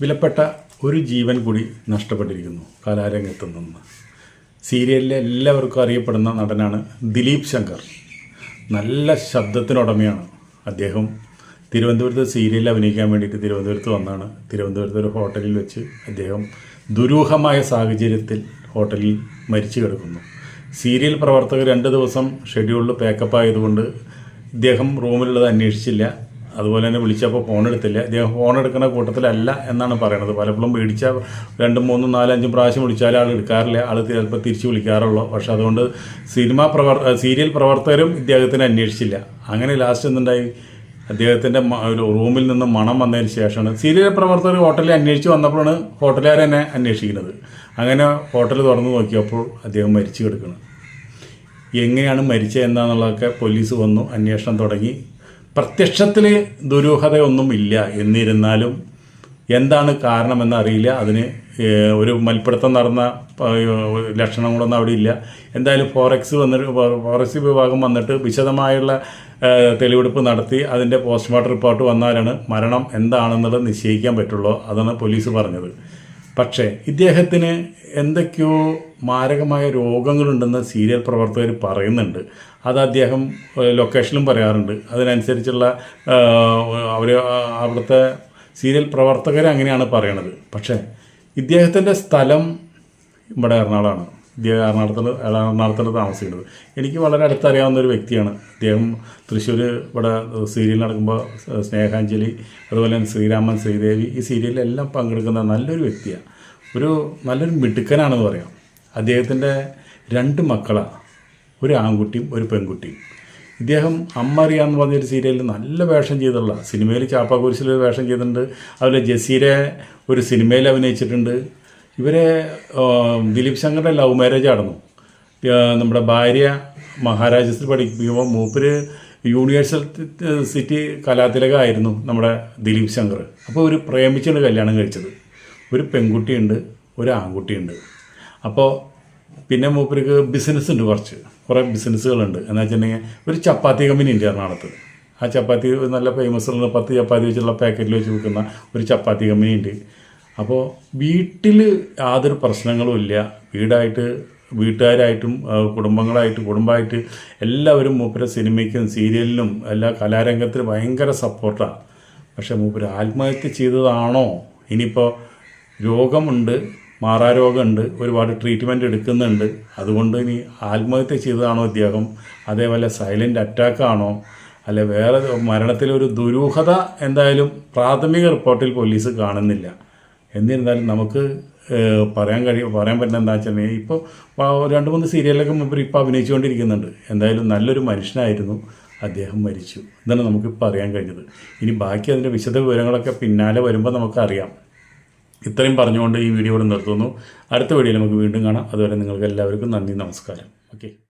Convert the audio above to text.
വിലപ്പെട്ട ഒരു ജീവൻ കൂടി നഷ്ടപ്പെട്ടിരിക്കുന്നു കലാരംഗത്ത് നിന്ന്. സീരിയലിലെ എല്ലാവർക്കും അറിയപ്പെടുന്ന നടനാണ് ദിലീപ് ശങ്കർ. നല്ല ശബ്ദത്തിനുടമയാണ്. അദ്ദേഹം തിരുവനന്തപുരത്ത് സീരിയലിൽ അഭിനയിക്കാൻ വേണ്ടിയിട്ട് തിരുവനന്തപുരത്ത് വന്നാണ്. തിരുവനന്തപുരത്ത് ഒരു ഹോട്ടലിൽ വെച്ച് അദ്ദേഹം ദുരൂഹമായ സാഹചര്യത്തിൽ ഹോട്ടലിൽ മരിച്ചു കിടക്കുന്നു. സീരിയൽ പ്രവർത്തകർ രണ്ട് ദിവസം ഷെഡ്യൂളിൽ പാക്കപ്പ് ആയതുകൊണ്ട് ഇദ്ദേഹം റൂമിലുള്ളത് അന്വേഷിച്ചില്ല. അതുപോലെ തന്നെ വിളിച്ചപ്പോൾ ഫോൺ എടുത്തില്ല. ഇദ്ദേഹം ഫോൺ എടുക്കുന്ന കൂട്ടത്തിലല്ല എന്നാണ് പറയുന്നത് പലപ്പോഴും മേടിച്ച രണ്ടും മൂന്നും നാലഞ്ചും പ്രാവശ്യം വിളിച്ചാൽ ആൾ എടുക്കാറില്ല. ആൾ ചിലപ്പോൾ തിരിച്ച് വിളിക്കാറുള്ളൂ. പക്ഷെ അതുകൊണ്ട് സിനിമ പ്രവർ സീരിയൽ പ്രവർത്തകരും ഇദ്ദേഹത്തിനെ അന്വേഷിച്ചില്ല. അങ്ങനെ ലാസ്റ്റ് എന്തുണ്ടായി? അദ്ദേഹത്തിന്റെ ഒരു റൂമിൽ നിന്ന് മണം വന്നതിന് ശേഷമാണ്. സീരിയൽ പ്രവർത്തകർ ഹോട്ടലിൽ അന്വേഷിച്ച് വന്നപ്പോഴാണ് ഹോട്ടലുകാർ തന്നെ അന്വേഷിക്കുന്നത്. അങ്ങനെ ഹോട്ടൽ തുറന്നു നോക്കിയപ്പോൾ അദ്ദേഹം മരിച്ചു കിടക്കുന്നത് എങ്ങനെയാണ് മരിച്ചത് എന്താണെന്നുള്ളതൊക്കെ പോലീസ് വന്നു അന്വേഷണം തുടങ്ങി. പ്രത്യക്ഷത്തിൽ ദുരൂഹതയൊന്നും ഇല്ല എന്നിരുന്നാലും എന്താണ് കാരണമെന്ന് അറിയില്ല അതിന് ഒരു മൽപ്പിടുത്തം നടന്ന ലക്ഷണങ്ങളൊന്നും അവിടെ ഇല്ല എന്തായാലും ഫോറക്സ് വന്നിട്ട് ഫോറക്സ് വിഭാഗം വന്നിട്ട് വിശദമായുള്ള തെളിവെടുപ്പ് നടത്തി അതിന്റെ പോസ്റ്റ്മോർട്ടം റിപ്പോർട്ട് വന്നാലാണ് മരണം എന്താണെന്നുള്ളത് നിശ്ചയിക്കാൻ പറ്റുള്ളൂ. അതാണ് പോലീസ് പറഞ്ഞത്. പക്ഷേ ഇദ്ദേഹത്തിന് എന്തൊക്കെയോ മാരകമായ രോഗങ്ങളുണ്ടെന്ന് സീരിയൽ പ്രവർത്തകർ പറയുന്നുണ്ട്. അത് അദ്ദേഹം ലൊക്കേഷനിലും പറയാറുണ്ട്. അതിനനുസരിച്ചുള്ള അവർ അവിടുത്തെ സീരിയൽ പ്രവർത്തകർ അങ്ങനെയാണ് പറയണത്. പക്ഷേ ഇദ്ദേഹത്തിന്റെ സ്ഥലം ഇവിടെ എറണാകുളമാണ്. എറണാകുളത്തിൽ എറണാകുളത്തിൽ താമസിക്കുന്നത്. എനിക്ക് വളരെ അടുത്തറിയാവുന്ന ഒരു വ്യക്തിയാണ്. അദ്ദേഹം തൃശ്ശൂർ ഇവിടെ സീരിയൽ നടക്കുമ്പോൾ സ്നേഹാഞ്ജലി അതുപോലെ തന്നെ ശ്രീരാമൻ ശ്രീദേവി ഈ സീരിയലിലെല്ലാം പങ്കെടുക്കുന്ന നല്ലൊരു വ്യക്തിയാണ്. ഒരു നല്ലൊരു മിടുക്കനാണെന്ന് പറയാം. അദ്ദേഹത്തിന്റെ രണ്ട് മക്കളാണ് ഒരു ആൺകുട്ടിയും ഒരു പെൺകുട്ടിയും. ഇദ്ദേഹം അമ്മ അറിയാന്ന് പറഞ്ഞൊരു സീരിയലിൽ നല്ല വേഷം ചെയ്തിട്ടുള്ള സിനിമയിൽ ചാപ്പാക്കുരിശിൽ വേഷം ചെയ്തിട്ടുണ്ട്. അതുപോലെ ജസീരെ ഒരു സിനിമയിൽ അഭിനയിച്ചിട്ടുണ്ട്. ഇവരെ ദിലീപ് ശങ്കറിന്റെ ലവ് മാരേജ് ആയിരുന്നു നമ്മുടെ ഭാര്യ മഹാരാജസിൽ പഠിപ്പിക്കുമ്പോൾ മൂപ്പര് യൂണിവേഴ്സൽ സിറ്റി കലാതിലകമായിരുന്നു നമ്മുടെ ദിലീപ് ശങ്കർ. അപ്പോൾ ഒരു പ്രേമിച്ചാണ് കല്യാണം കഴിച്ചത്. ഒരു പെൺകുട്ടിയുണ്ട് ഒരു ആൺകുട്ടിയുണ്ട്. അപ്പോൾ പിന്നെ മൂപ്പർക്ക് ബിസിനസ് ഉണ്ട് കുറച്ച്. കുറേ ബിസിനസ്സുകളുണ്ട് എന്ന് വെച്ചിട്ടുണ്ടെങ്കിൽ ഒരു ചപ്പാത്തി കമ്പനി ഉണ്ട് എറണാകുളത്ത്. ആ ചപ്പാത്തി നല്ല ഫേമസ് ഉള്ള പത്ത് ചപ്പാത്തി വെച്ചുള്ള പാക്കറ്റിൽ വെച്ച് വിൽക്കുന്ന ഒരു ചപ്പാത്തി കമ്പനി ഉണ്ട്. അപ്പോൾ വീട്ടിൽ യാതൊരു പ്രശ്നങ്ങളും ഇല്ല. വീടായിട്ട് വീട്ടുകാരായിട്ടും കുടുംബങ്ങളായിട്ട് കുടുംബമായിട്ട് എല്ലാവരും മൂപ്പര സിനിമയ്ക്കും സീരിയലിനും എല്ലാ കലാരംഗത്തിനും ഭയങ്കര സപ്പോർട്ടാണ് പക്ഷേ മൂപ്പര് ആത്മഹത്യ ചെയ്തതാണോ? ഇനിയിപ്പോൾ രോഗമുണ്ട് മാറാരോഗമുണ്ട് ഒരുപാട് ട്രീറ്റ്മെന്റ് എടുക്കുന്നുണ്ട്. അതുകൊണ്ട് ഇനി ആത്മഹത്യ ചെയ്തതാണോ ഇദ്ദേഹം? അതേപോലെ സൈലന്റ് അറ്റാക്കാണോ അല്ലെ വേറെ മരണത്തിലൊരു ദുരൂഹത എന്തായാലും പ്രാഥമിക റിപ്പോർട്ടിൽ പോലീസ് കാണുന്നില്ല. എന്നിരുന്നാലും നമുക്ക് പറയാൻ കഴിയും പറയാൻ പറ്റുന്ന എന്താ വെച്ചിട്ടുണ്ടെങ്കിൽ ഇപ്പോൾ രണ്ട് മൂന്ന് സീരിയലൊക്കെ മുമ്പ് ഇപ്പോൾ അഭിനയിച്ചുകൊണ്ടിരിക്കുന്നുണ്ട്. എന്തായാലും നല്ലൊരു മനുഷ്യനായിരുന്നു. അദ്ദേഹം മരിച്ചു. ഇതാണ് നമുക്കിപ്പോൾ അറിയാൻ കഴിഞ്ഞത്. ഇനി ബാക്കി അതിന്റെ വിശദ വിവരങ്ങളൊക്കെ പിന്നാലെ വരുമ്പോൾ നമുക്കറിയാം. ഇത്രയും പറഞ്ഞുകൊണ്ട് ഈ വീഡിയോ ഇവിടെ നിർത്തുന്നു. അടുത്ത വീഡിയോയിൽ നമുക്ക് വീണ്ടും കാണാം. അതുവരെ നിങ്ങൾക്ക് എല്ലാവർക്കും നന്ദി നമസ്കാരം. ഓക്കെ.